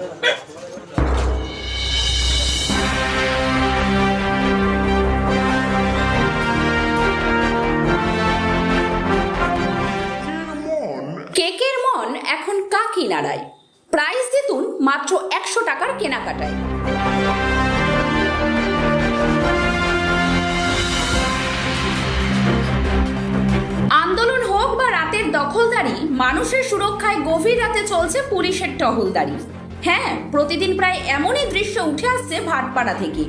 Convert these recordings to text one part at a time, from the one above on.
কেকের মন এখন কাকি নাড়ায়। প্রাইস দিতুন মাত্র একশো টাকার কেনাকাটায়। আন্দোলন হোক বা রাতের দখলদারি, মানুষের সুরক্ষায় গভীর রাতে চলছে পুলিশের টহলদারি। হ্যাঁ প্রতিদিন প্রায় এমনই দৃশ্য উঠে আসছে ভাটপাড়া থেকে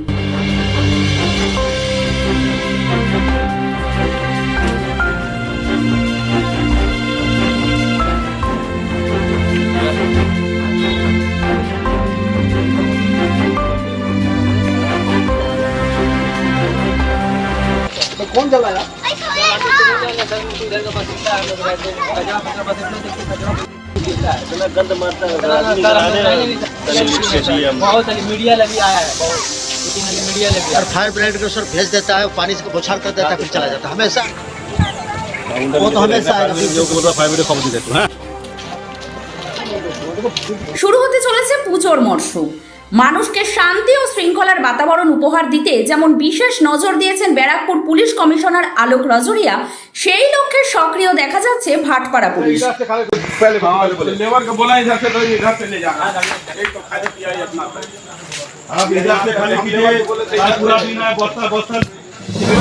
कौन जलाया गंद मारता है बहुत मीडिया लगी आया है बहुत मीडिया लगी और फायर ब्रिगेड को सर भेज देता है पानी से बौछार कर देता है फिर चला जाता है हमेशा वो तो हमेशा आएगा ফাইভের খবর দিতে একটু হ্যাঁ শুরু হতে চলেছে পুজোর মরশুম মানুষকে শান্তি ও শৃঙ্খলার বাতাবরণ উপহার দিতে যেমন বিশেষ নজর দিয়েছেন ব্যারাকপুর পুলিশ কমিশনার আলোক রজরিয়া সেই লক্ষ্যে সক্রিয় দেখা যাচ্ছে ভাটপাড়া পুলিশ लेबर को बोला इधर से तो इधर से ले जाना एक तो खाने पिया ही अपना आप इधर से खाने कीजिए आज पूरा दिन है बस्ता बस्ता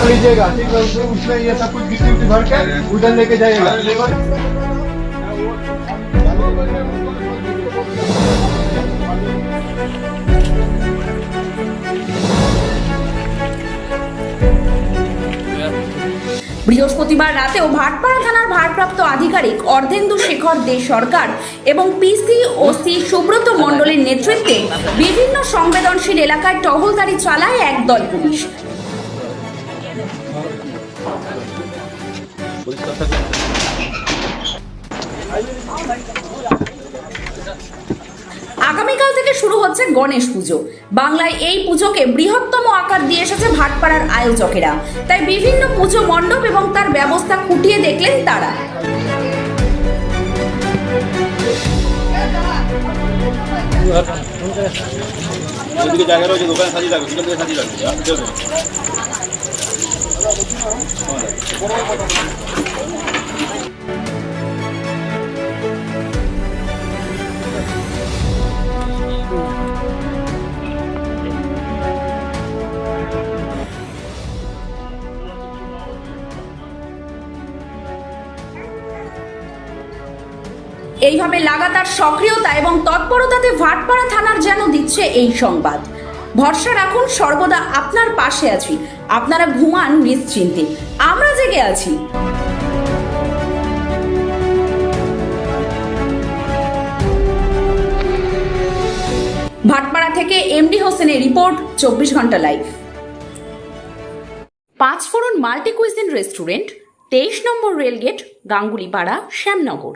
लीजिएगा ठीक है उसमें उसमें ये सब कुछ गिट्टी उट्टी भर के उधर लेके जाइएगा বৃহস্পতিবার রাতেও ভাটপাড়া থানার ভারপ্রাপ্ত আধিকারিক অর্ধেন্দু শেখর দে সরকার এবং পিসি ও সি সুব্রত মণ্ডলের নেতৃত্বে বিভিন্ন সংবেদনশীল এলাকায় টহলদারি চালায় একদল পুলিশ। আগামীকাল থেকে শুরু হচ্ছে গণেশ পুজো। বাংলায় এই পুজোকে বৃহত্তম আকার দিয়ে এসেছে ভাটপাড়ার আয়োজকেরা। তাই বিভিন্ন পুজো মণ্ডপ এবং তার ব্যবস্থা খুঁটিয়ে দেখলেন তারা। এইভাবে লাগাতার সক্রিয়তা এবং তৎপরতাতে ভাটপাড়া থানার যেন দিচ্ছে এই সংবাদ। ভরসা রাখুন, সর্বদা আপনার পাশে আছি। আপনারা ঘুমান নিশ্চিন্তে। আমরা জেগে আছি। ভাটপাড়া থেকে এমডি হোসেনের রিপোর্ট, চব্বিশ ঘণ্টা লাইভ। পাঁচ ফোরন মাল্টি কুইজিন রেস্টুরেন্ট, তেইশ নম্বর রেলগেট, গাঙ্গুলিপাড়া, শ্যামনগর।